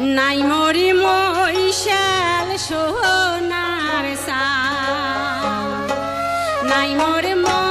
নাই মরি মৈশাল সোনার সা নাই মরে মন